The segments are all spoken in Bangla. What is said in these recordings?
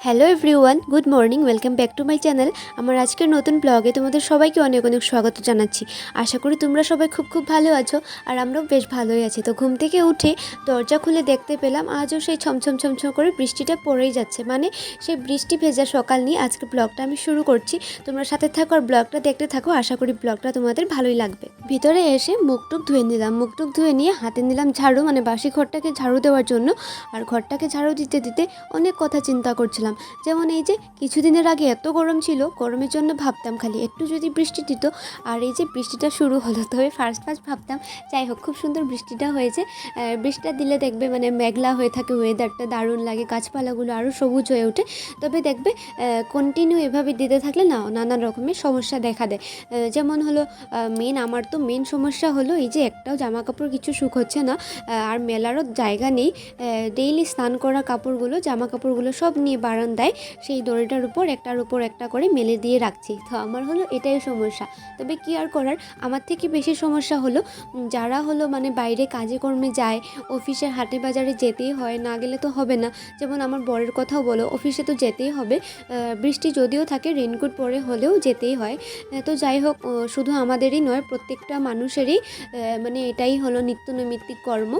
Hello everyone good morning welcome back to my channel আমার আজকের নতুন ব্লগে তোমাদের সবাইকে অনেক অনেক স্বাগত জানাচ্ছি। আশা করি তোমরা সবাই খুব খুব ভালো আছো আর আমরাও বেশ ভালোই আছি। তো ঘুম থেকে উঠে দরজা খুলে দেখতে পেলাম আজও সেই ছমছম ছমছম করে বৃষ্টিটা পড়েই যাচ্ছে। মানে সেই বৃষ্টি ভেজা সকাল নিয়ে আজকে ব্লগটা আমি শুরু করছি। তোমরা সাথে থাকো আর ব্লগটা দেখতে থাকো। আশা করি ব্লগটা তোমাদের ভালোই লাগবে। ভিতরে এসে মুখটুক ধুয়ে নিলাম। মুখটুক ধুয়ে নিয়ে হাতে নিলাম ঝাড়ু মানে বাসি ঘরটাকে ঝাড়ু দেওয়ার জন্য। আর ঘরটাকে ঝাড়ু দিতে দিতে অনেক কথা চিন্তা করছিলাম। যেমন এই যে কিছুদিনের আগে এত গরম ছিল, গরমের জন্য ভাবতাম খালি একটু যদি বৃষ্টি দিত। আর এই যে বৃষ্টিটা শুরু হলো তবে ফার্স্ট ফার্স্ট ভাবতাম, যাই হোক, খুব সুন্দর বৃষ্টিটা হয়েছে। বৃষ্টিটা দিলে দেখবে মানে মেঘলা হয়ে থাকে ওয়েদারটা দারুণ লাগে, গাছপালাগুলো আরও সবুজ হয়ে ওঠে। তবে দেখবে কন্টিনিউ এভাবে দিতে থাকলে না নানান রকমের সমস্যা দেখা দেয়। যেমন হলো মেন আমার তো মেন সমস্যা হলো এই যে একটাও জামা কাপড় কিছু শুক হচ্ছে না আর মেলারও জায়গা নেই। ডেইলি স্নান করা কাপড়গুলো জামা কাপড়গুলো সব নিয়ে বারান্দায় সেই দড়িটার উপর, একটার উপর একটা করে মেলে দিয়ে রাখছি। তো আমার হলো এটাই সমস্যা। তবে কি আর করার? আমার থেকে বেশি সমস্যা হলো যারা হলো মানে বাইরে কাজে কর্মে যায় অফিসে হাটে বাজারে যেতেই হয়, না গেলে তো হবে না। যেমন আমার বরের কথাও বলো, অফিসে তো যেতেই হবে। বৃষ্টি যদিও থাকে রেনকোট পরে হলেও যেতেই হয়। তো যাই হোক শুধু আমাদেরই নয় প্রত্যেকটা মানুষেরই মানে এটাই হলো নিত্য নৈমিত্তিক কর্ম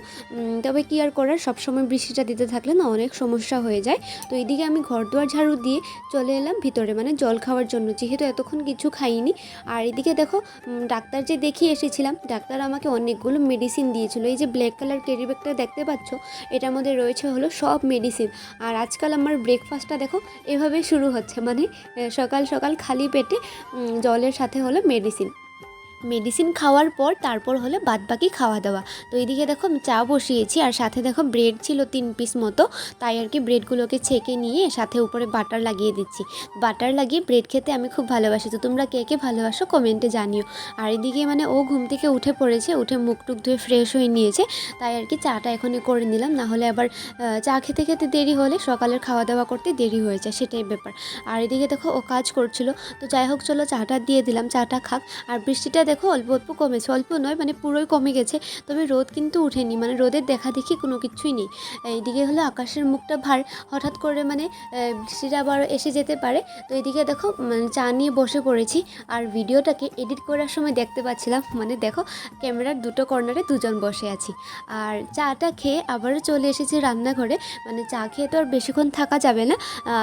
তবে কি আর করার? সবসময় বৃষ্টিটা দিতে থাকলে না অনেক সমস্যা হয়ে যায়। তো এইদিকে আমি ঘর দুয়ার ঝাড়ু দিয়ে চলে এলাম ভিতরে মানে জল খাওয়ার জন্য। যেহেতু এতক্ষণ কিছু খাইনি। আর এদিকে দেখো ডাক্তার যে দেখিয়ে এসেছিলাম, ডাক্তার আমাকে অনেকগুলো মেডিসিন দিয়েছিল। এই যে ব্ল্যাক কালার ক্যারি ব্যাগটা দেখতে পাচ্ছ, এটার মধ্যে রয়েছে হলো সব মেডিসিন আর আজকাল আমার ব্রেকফাস্টটা দেখো এভাবে শুরু হচ্ছে। মানে সকাল সকাল খালি পেটে জলের সাথে হলো মেডিসিন মেডিসিন খাওয়ার পর তারপর হলো বাদবাকি খাওয়া দাওয়া। তো এইদিকে দেখো চা বসিয়েছি আর সাথে দেখো ব্রেড ছিল তিন পিস মতো। তাই আর কি ব্রেডগুলোকে ছেঁকে নিয়ে সাথে উপরে বাটার লাগিয়ে দিচ্ছি। বাটার লাগিয়ে ব্রেড খেতে আমি খুব ভালোবাসি। তো তোমরা কে কে ভালোবাসো কমেন্টে জানিও। আর এদিকে মানে ও ঘুম থেকে উঠে পড়েছে, উঠে মুখ টুক ধুয়ে ফ্রেশ হয়ে নিয়েছে। তাই আর কি চাটা এখনই করে নিলাম। না হলে আবার চা খেতে খেতে দেরি হলে সকালের খাওয়া দাওয়া করতে দেরি হয়ে যায়, সেটাই ব্যাপার। আর এদিকে দেখো ও কাজ করছিল। তো যাই হোক চলো চাটা দিয়ে দিলাম, চাটা খাক। আর বৃষ্টিটা দেখো অল্প অল্প কমেছে, অল্প নয় মানে পুরোই কমে গেছে। তবে রোদ কিন্তু উঠেনি মানে রোদের দেখা দেখি কোনো কিছুই নেই। এইদিকে হলো আকাশের মুখটা ভার, হঠাৎ করে মানে বৃষ্টিটা আবার এসে যেতে পারে। তো এদিকে দেখো মানে চা নিয়ে বসে পড়েছি, আর ভিডিওটাকে এডিট করার সময় দেখতে পাচ্ছিলাম। মানে দেখো, ক্যামেরার দুটো কর্নারে দুজন বসে আছি। আর চাটা খেয়ে আবারও চলে এসেছি রান্নাঘরে। মানে চা খেয়ে তো আর বেশিক্ষণ থাকা যাবে না।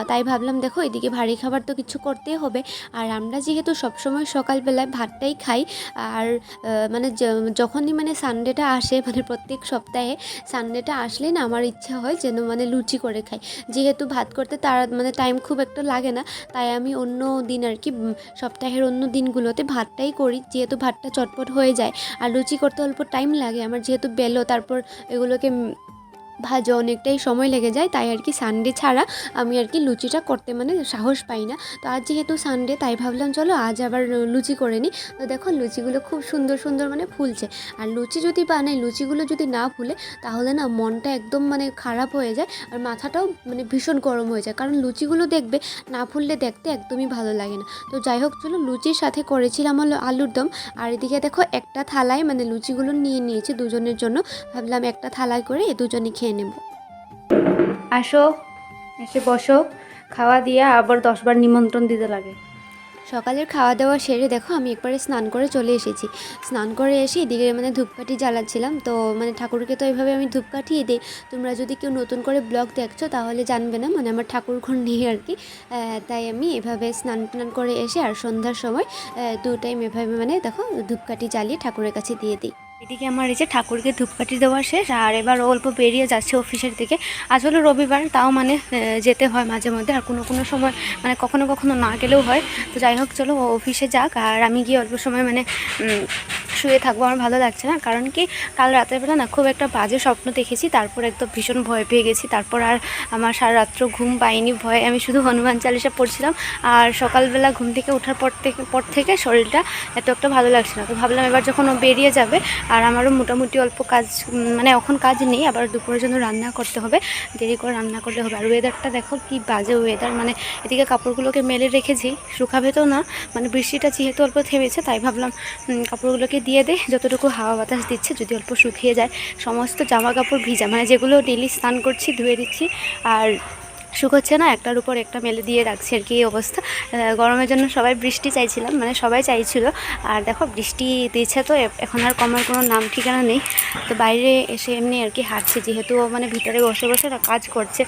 তাই ভাবলাম দেখো, এদিকে ভারী খাবার তো কিছু করতেই হবে। আর আমরা যেহেতু সবসময় সকালবেলায় ভাতটাই খাই আর মানে যখনই মানে সানডেটা আসে মানে প্রত্যেক সপ্তাহে সানডেটা আসলেই না আমার ইচ্ছা হয় যেন মানে লুচি করে খাই। যেহেতু ভাত করতে তার মানে টাইম খুব একটা লাগে না, তাই আমি অন্য দিন আর কি সপ্তাহের অন্য দিনগুলোতে ভাতটাই করি। যেহেতু ভাতটা চটপট হয়ে যায়, আর লুচি করতে অল্প টাইম লাগে, আমার যেহেতু বেলো, তারপর এগুলোকে ভাজা অনেকটাই সময় লেগে যায়, তাই আর কি সানডে ছাড়া আমি আর কি লুচিটা করতে মানে সাহস পাই না। তো আজ যেহেতু সানডে তাই ভাবলাম চলো আজ আবার লুচি করে নিই। তো দেখো লুচিগুলো খুব সুন্দর সুন্দর মানে ফুলছে। আর লুচি যদি বানাই, লুচিগুলো যদি না ফুলে, তাহলে না মনটা একদম মানে খারাপ হয়ে যায় আর মাথাটাও মানে ভীষণ গরম হয়ে যায়। কারণ লুচিগুলো দেখবে, না ফুললে দেখতে একদমই ভালো লাগে না। তো যাই হোক চলো লুচির সাথে করেছিলাম হলো আলুর দম। আর এদিকে দেখো একটা থালায় মানে লুচিগুলো নিয়ে নিয়েছি দুজনের জন্য। ভাবলাম একটা থালায় করে এ দুজনে খেয়ে নেব। আসো এসে বসো। খাওয়া দিয়ে আবার দশবার নিমন্ত্রণ দিতে লাগে। সকালের খাওয়া দাওয়া সেরে দেখো আমি একবারে স্নান করে চলে এসেছি। স্নান করে এসে এদিকে মানে ধূপকাঠি জ্বালাচ্ছিলাম তো মানে ঠাকুরকে তো এইভাবে আমি ধূপকাঠিয়ে দিই। তোমরা যদি কেউ নতুন করে ব্লগ দেখছ তাহলে জানবে না মানে আমার ঠাকুর ঘর নেই আর কি। তাই আমি এভাবে স্নান টান করে এসে আর সন্ধ্যার সময় দু টাইম এভাবে মানে দেখো ধূপকাঠি জ্বালিয়ে ঠাকুরের কাছে দিয়ে দিই। এদিকে আমার এই যে ঠাকুরকে ধূপকাঠি দেওয়া শেষ, আর এবার অল্প বেরিয়ে যাচ্ছে অফিসের দিকে। আসলে রবিবার, তাও মানে যেতে হয় মাঝে মধ্যে, আর কোনো কোনো সময় মানে কখনো কখনো না গেলেও হয়। তো যাই হোক, চলো অফিসে যাক, আর আমি গিয়ে অল্প সময় মানে শুয়ে থাকব, আমার ভালো লাগছে না। কারণ কি, কাল রাতের বেলা না খুব একটা বাজে স্বপ্ন দেখেছি, তারপর একদম ভীষণ ভয় পেয়ে গেছি। তারপর আর আমার সারা রাত্র ঘুম পাইনি ভয়ে আমি শুধু হনুমান চালিশা পড়ছিলাম। আর সকালবেলা ঘুম থেকে ওঠার পর থেকে পর থেকে শরীরটা এত একটা ভালো লাগছে না। তো ভাবলাম এবার যখন ও বেরিয়ে যাবে, আর আমারও মোটামুটি অল্প কাজ মানে এখন কাজ নেই, আবার দুপুরের জন্য রান্না করতে হবে। দেরি করে রান্না করলে হবে। আর ওয়েদারটা দেখো কি বাজে ওয়েদার মানে এদিকে কাপড়গুলোকে মেলে রেখেছি, শুকাবে তো না মানে বৃষ্টিটা যেহেতু অল্প থেমেছে, তাই ভাবলাম কাপড়গুলোকে দিয়ে দে, যতটুকু হাওয়া বাতাস দিচ্ছে, যদি অল্প শুকিয়ে যায়, সমস্ত জামা কাপড় ভিজা। মানে যেগুলো ডেলি স্নান করছি, ধুয়ে দিচ্ছি, আর শুকোচ্ছে না, একটার উপর একটা মেলে দিয়ে রাখছি আর কি এই অবস্থা। গরমের জন্য সবাই বৃষ্টি চাইছিলাম মানে সবাই চাইছিল। আর দেখো, বৃষ্টি দিচ্ছে তো এখন আর কমার কোনো নাম ঠিকানা নেই। তো বাইরে এসে এমনি আর কি হাঁটছে, যেহেতু মানে ভিতরে বসে বসে না কাজ করছে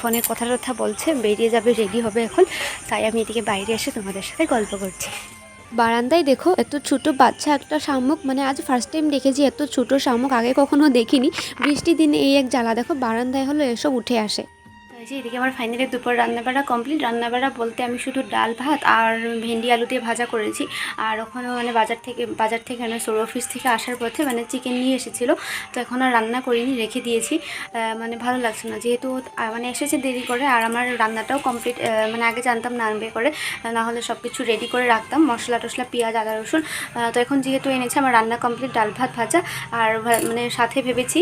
ফোনে কথা টথা বলছে, বেরিয়ে যাবে, রেডি হবে এখন। তাই আমি এদিকে বাইরে এসে তোমাদের সাথে গল্প করছি। বারান্দায় দেখো, এত ছোট বাচ্চা একটা শামুক মানে আজ ফার্স্ট টাইম দেখেছি, এত ছোট শামুক, আগে কখনো দেখিনি। বৃষ্টির দিনে এই এক জ্বালা, দেখো বারান্দায় হলো এসব উঠে আসে। যে এদিকে আমার ফাইনালি দুপুর রান্নাবাড়া কমপ্লিট রান্নাবাড়া বলতে আমি শুধু ডাল, ভাত আর ভেন্ডি, আলু দিয়ে ভাজা করেছি। আর ওখানে মানে বাজার থেকে বাজার থেকে মানে সোর অফিস থেকে আসার পথে মানে চিকেন নিয়ে এসেছিল। তো এখন আর রান্না করিনি, রেখে দিয়েছি। মানে ভালো লাগছে না। যেহেতু মানে এসেছে দেরি করে, আর আমার রান্নাটাও কমপ্লিট মানে আগে জানতাম না আনবে করে। না হলে সব কিছু রেডি করে রাখতাম। মশলা টশলা পেঁয়াজ, আদা, রসুন। তো এখন যেহেতু এনেছে, আমার রান্না কমপ্লিট ডাল, ভাত, ভাজা। আর মানে সাথে ভেবেছি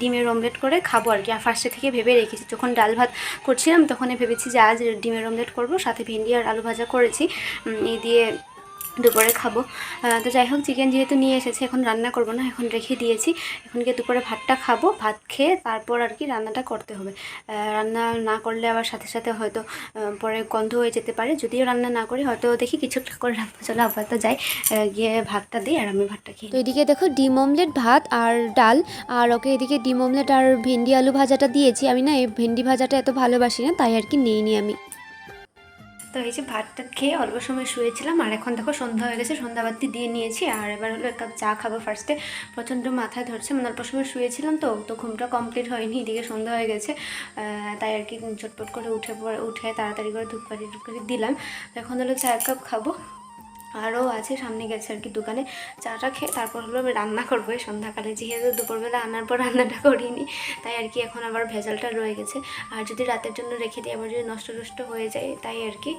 ডিমের অমলেট করে খাব আর কি। আর ফার্স্টে থেকে ভেবে রেখেছি, যখন ডাল, ভাত করছিলাম। তখনই ভেবেছি যে আজ ডিমের অমলেট করব, সাথে ভেন্ডি আর আলু ভাজা করেছি। এই দিয়ে দুপুরে খাব। তো যাই হোক চিকেন যেহেতু নিয়ে এসেছে এখন রান্না করব না এখন রেখে দিয়েছি। এখন গিয়ে দুপুরে ভাতটা খাব ভাত খেয়ে তারপর আর কি রান্নাটা করতে হবে। রান্না না করলে আবার সাথে সাথে হয়তো পরে গন্ধ হয়ে যেতে পারে। যদিও রান্না না করি হয়তো দেখি কিছু একটা করে রান্না চলো আপাতত যাই। গিয়ে ভাতটা দিই আর আমি ভাতটা খেয়ে তো এদিকে দেখো ডিম অমলেট ভাত আর ডাল। আর ওকে এদিকে ডিম অমলেট আর ভেন্ডি আলু ভাজাটা দিয়েছি। আমি না এই ভেন্ডি ভাজাটা এত ভালোবাসি না তাই আর কি নিয়ে নিই আমি। তো এই যে ভাতটা খেয়ে অল্প সময় শুয়েছিলাম, আর এখন দেখো সন্ধ্যা হয়ে গেছে, সন্ধ্যাবাতি দিয়ে নিয়েছি, আর এবার হলো এক কাপ চা খাব ফার্স্টে প্রচণ্ড মাথায় ধরছে মানে অল্প সময় শুয়েছিলাম তো তো ঘুমটা কমপ্লিট হয়নি, এদিকে সন্ধ্যা হয়ে গেছে তাই আর কি চটপট করে উঠে উঠে তাড়াতাড়ি করে ধূপকাঠি টুপকাঠি দিলাম। এখন হলো চা এক কাপ খাব। আরও আছে সামনে গেছে আর কি দোকানে। চাটা খেয়ে তারপর হলো রান্না করব এই সন্ধ্যাকালে। যেহেতু দুপুরবেলা আনার পর রান্নাটা করিনি তাই আর কি এখন আবার ভেজালটা রয়ে গেছে। আর যদি রাতের জন্য রেখে দিই আবার যদি নষ্ট নষ্ট হয়ে যায় তাই আর কি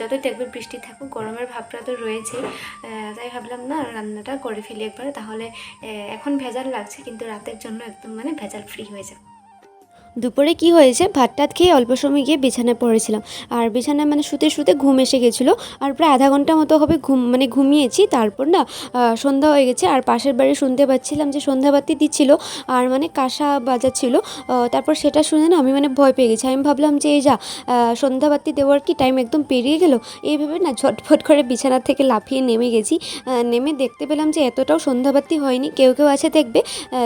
যতই দেখবে বৃষ্টি থাকুক গরমের ভাবটা তো রয়েছেই আহ, তাই ভাবলাম না রান্নাটা করে ফেলি একবার। তাহলে এখন ভেজাল লাগছে কিন্তু রাতের জন্য একদম মানে ভেজাল ফ্রি হয়ে যাবে। দুপুরে কি হয়েছে? ভাত টাত খেয়ে অল্প সময় গিয়ে বিছানায় পড়েছিলাম। আর বিছানায় মানে শুতে শুতে ঘুম এসে গেছিল। আর প্রায় আধা ঘণ্টা মতো হবে ঘুম মানে ঘুমিয়েছি। তারপর না সন্ধ্যা হয়ে গেছে। আর পাশের বাড়ি শুনতে পাচ্ছিলাম যে সন্ধ্যাবাতি দিচ্ছিল। আর মানে কাঁসা বাজাচ্ছিল। তারপর সেটা শুনে না আমি মানে ভয় পেয়ে গেছি। আমি ভাবলাম যে, এই যা সন্ধ্যাবাতি দেওয়ার কি টাইম একদম পেরিয়ে গেল? এইভাবে না ঝটফট করে বিছানা থেকে লাফিয়ে নেমে গেছি। নেমে দেখতে পেলাম যে এতটাও সন্ধ্যাবাতি হয়নি। কেউ কেউ আছে দেখবে।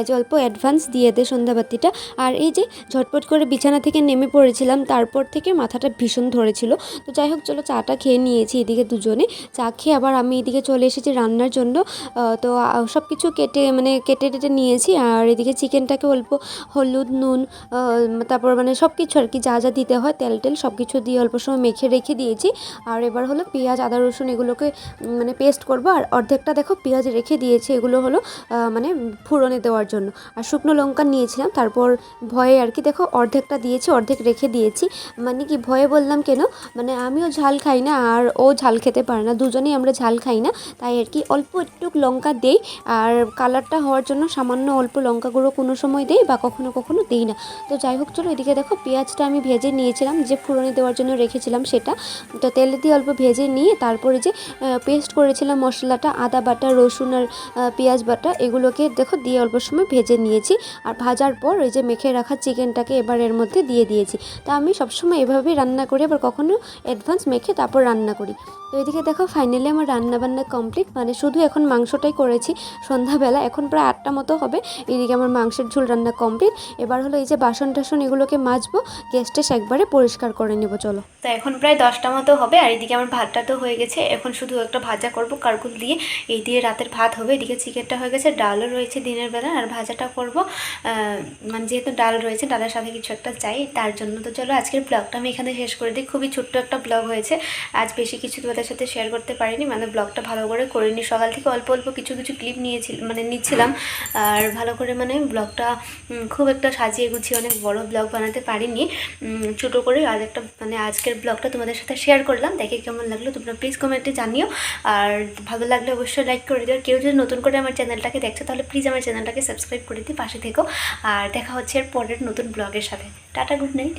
যে অল্প অ্যাডভান্স দিয়ে দেয় সন্ধ্যাবাতিটা আর এই যে ঝটপট করে বিছানা থেকে নেমে পড়েছিলাম, তারপর থেকে মাথাটা ভীষণ ধরেছিল। তো যাই হোক, চলো চাটা খেয়ে নিয়েছি এদিকে দুজনে। চা খেয়ে আবার আমি এদিকে চলে এসেছি রান্নার জন্য। তো সব কিছু কেটে মানে কেটে টেটে নিয়েছি। আর এদিকে চিকেনটাকে অল্প হলুদ, নুন তারপর মানে সব কিছু আর কি, যা যা দিতে হয়, তেল টেল সব কিছু দিয়ে অল্প সময় মেখে রেখে দিয়েছি। আর এবার হলো পেঁয়াজ, আদা, রসুন এগুলোকে মানে পেস্ট করব। আর অর্ধেকটা দেখো পেঁয়াজ রেখে দিয়েছি, এগুলো হলো মানে ফোড়নে দেওয়ার জন্য। আর শুকনো লঙ্কা নিয়েছিলাম, তারপর ভয়ে আর কি দেখো, অর্ধেকটা দিয়েছি, অর্ধেক রেখে দিয়েছি। মানে কি, ভয়ে বললাম কেন? মানে আমিও ঝাল খাই না, আর ও ঝাল খেতে পারে না, দুজনেই আমরা ঝাল খাই না। তাই আর কি, অল্প একটু লঙ্কা দেই, আর কালারটা হওয়ার জন্য সামান্য অল্প লঙ্কা গুঁড়ো কোনো সময় দেই বা কখনো কখনো দেই না। তো যাই হোক, চলো এদিকে দেখো, পেঁয়াজটা আমি ভেজে নিয়েছিলাম, যে ফোড়নে দেওয়ার জন্য রেখেছিলাম সেটা। তো তেল দিয়ে অল্প ভেজে নিয়ে তারপরে যে পেস্ট করেছিলাম মশলাটা, আদা বাটা, রসুন আর পেঁয়াজ বাটা, এগুলোকে দেখো দিয়ে অল্প সময় ভেজে নিয়েছি। আর ভাজার পর ওই যে মেখে রাখা চিকেনটাকে এবার এর মধ্যে দিয়ে দিয়েছি। তা আমি সবসময় এভাবেই রান্না করি, আবার কখনো অ্যাডভান্স মেখে তারপর রান্না করি। তো এদিকে দেখো ফাইনালি আমার রান্না বান্না কমপ্লিট মানে শুধু এখন মাংসটাই করেছি। সন্ধ্যাবেলা, এখন প্রায় আটটা মতো হবে। এদিকে আমার মাংসের ঝোল রান্না কমপ্লিট এবার হলো এই যে বাসন টাসন এগুলোকে মাজবো গ্যাস টেস একবারে পরিষ্কার করে নেব, চলো। তো এখন প্রায় দশটা মতো হবে, আর এদিকে আমার ভাতটা তো হয়ে গেছে। এখন শুধু একটা ভাজা করব, কারকুল দিয়ে। এই দিয়ে রাতের ভাত হবে, এদিকে চিকেনটা হয়ে গেছে, ডালও রয়েছে দিনের বেলা, আর ভাজাটা করব। মানে যেহেতু ডাল রয়েছে, ডালের সাথে কিছু একটা চাই, তার জন্য তো চলো আজকের ব্লগটা আমি এখানে শেষ করে দিই। খুবই ছোট্ট একটা ব্লগ হয়েছে। আজ বেশি কিছু তোমাদের সাথে শেয়ার করতে পারিনি মানে ব্লগটা ভালো করে করিনি। সকাল থেকে অল্প অল্প কিছু কিছু ক্লিপ নিয়েছিল মানে নিচ্ছিলাম। আর ভালো করে মানে ব্লগটা খুব একটা সাজিয়ে গুছিয়ে অনেক বড় ব্লগ বানাতে পারিনি। ছোটো করে আজ একটা মানে আজকের ব্লগটা তোমাদের সাথে শেয়ার করলাম। দেখে কেমন লাগল তোমরা প্লিজ কমেন্টে জানিও। আর ভালো লাগলে অবশ্যই লাইক করে দিও। কেউ যদি নতুন করে আমার চ্যানেলটাকে দেখছ, তাহলে প্লিজ আমার চ্যানেলটাকে সাবস্ক্রাইব করে দিই পাশে থেকো। আর দেখা হচ্ছে এর পরের নতুন ব্লগের সাথে। Tata good night.